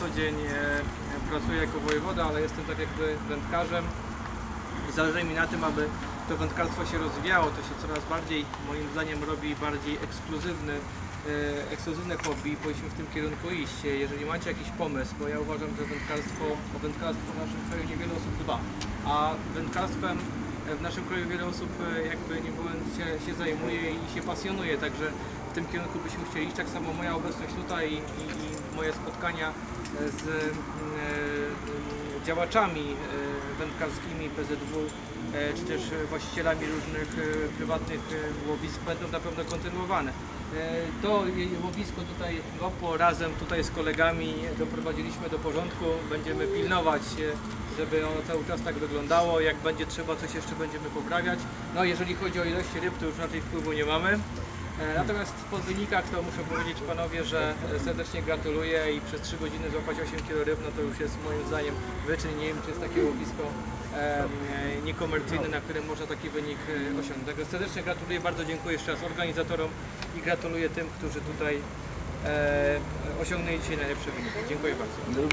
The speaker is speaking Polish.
co dzień e, pracuję jako wojewoda, ale jestem tak jakby wędkarzem i zależy mi na tym, aby to wędkarstwo się rozwijało, to się coraz bardziej, moim zdaniem, robi bardziej ekskluzywny, e, ekskluzywne hobby i powinniśmy w tym kierunku iść. Jeżeli macie jakiś pomysł, bo ja uważam, że wędkarstwo, o wędkarstwo w naszym kraju niewiele osób dba, a wędkarstwem w naszym kraju wiele osób e, jakby nie mówiąc się, się zajmuje i się pasjonuje, także w tym kierunku byśmy chcieli iść. Tak samo moja obecność tutaj i, i, i moje spotkania z e, działaczami e, wędkarskimi PZW, e, czy też właścicielami różnych prywatnych łowisk będą na pewno kontynuowane. To łowisko tutaj GoPo razem tutaj z kolegami doprowadziliśmy do porządku. Będziemy pilnować, żeby ono cały czas tak wyglądało. Jak będzie trzeba, coś jeszcze będziemy poprawiać. No jeżeli chodzi o ilości ryb, to już na tej wpływu nie mamy. E, Natomiast po wynikach to muszę powiedzieć panowie, że e, serdecznie gratuluję i przez 3 godziny złapać 8 kg ryb, no to już jest moim zdaniem wyczyn. Nie wiem, czy jest takie łowisko e, niekomercyjne, na którym można taki wynik osiągnąć. Także serdecznie gratuluję, bardzo dziękuję jeszcze raz organizatorom i gratuluję tym, którzy tutaj osiągnęli dzisiaj najlepsze wyniki. Dziękuję bardzo.